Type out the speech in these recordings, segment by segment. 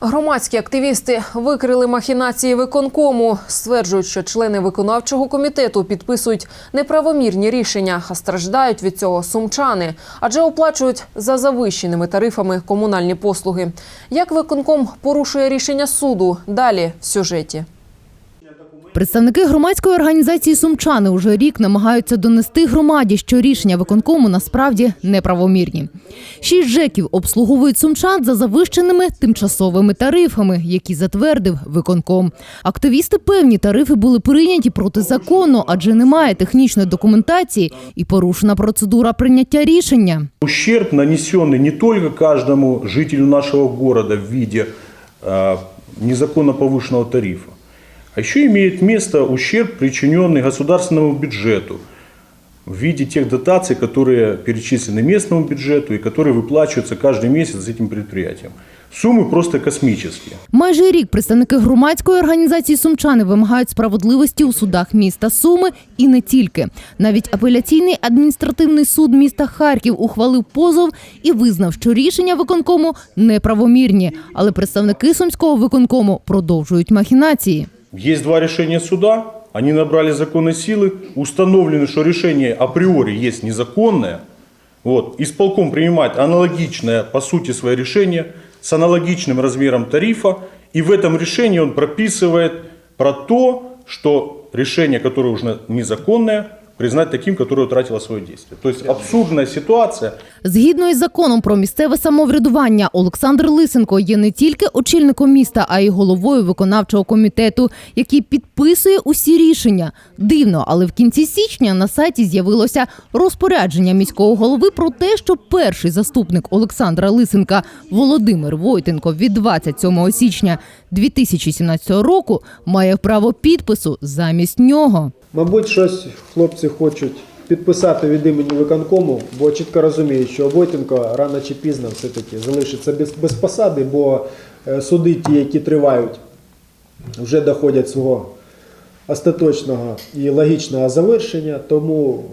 Громадські активісти викрили махінації виконкому. Стверджують, що члени виконавчого комітету підписують неправомірні рішення, а страждають від цього сумчани, адже оплачують за завищеними тарифами комунальні послуги. Як виконком порушує рішення суду? Далі в сюжеті. Представники громадської організації Сумчани уже рік намагаються донести громаді, що рішення виконкому насправді неправомірні. Шість ЖЕКів обслуговують сумчан за завищеними тимчасовими тарифами, які затвердив виконком. Активісти певні тарифи були прийняті протизаконно, адже немає технічної документації і порушена процедура прийняття рішення. Ущерб, нанесенный не только каждому жителю нашего города в виде э, незаконно повышенного тарифа, а еще имеет место ущерб, причиненный государственному бюджету в виде тех дотаций, которые перечислены местному бюджету и которые выплачиваются каждый месяц этим предприятием. Суммы просто космические. Майже рік представники громадської організації Сумчани вимагають справедливості у судах міста Суми і не тільки. Навіть апеляційний адміністративний суд міста Харків ухвалив позов і визнав, що рішення виконкому неправомірні. Але представники сумського виконкому продовжують махінації. Есть два решения суда, они набрали законной силы, установлено, что решение априори есть незаконное. Вот. Исполком принимает аналогичное по сути свое решение с аналогичным размером тарифа, и в этом решении он прописывает про то, что решение, которое уже незаконное, признать таким, которое утратило свое действие. То есть абсурдная ситуация, Згідно із законом про місцеве самоврядування, Олександр Лисенко є не тільки очільником міста, а й головою виконавчого комітету, який підписує усі рішення. Дивно, але в кінці січня на сайті з'явилося розпорядження міського голови про те, що перший заступник Олександра Лисенка Володимир Войтенко від 27 січня 2017 року має право підпису замість нього. Мабуть, щось хлопці хочуть підписати від імені виконкому, бо чітко розуміють, що Войтенко рано чи пізно все-таки залишиться без, без посади, бо е, суди, ті, які тривають, вже доходять свого остаточного і логічного завершення, тому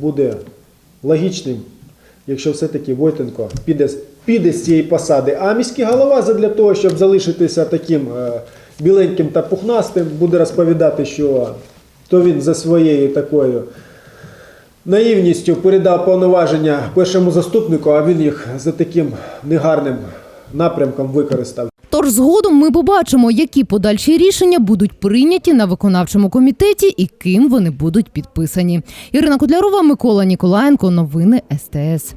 буде логічним, якщо все-таки Войтенко піде, піде з цієї посади. А міський голова задля того, щоб залишитися таким е, біленьким та пухнастим, буде розповідати, що то він за своєю такою наївністю передав повноваження першому заступнику, а він їх за таким негарним напрямком використав. Тож згодом ми побачимо, які подальші рішення будуть прийняті на виконавчому комітеті і ким вони будуть підписані. Ірина Котлярова, Микола Ніколаєнко. Новини СТС.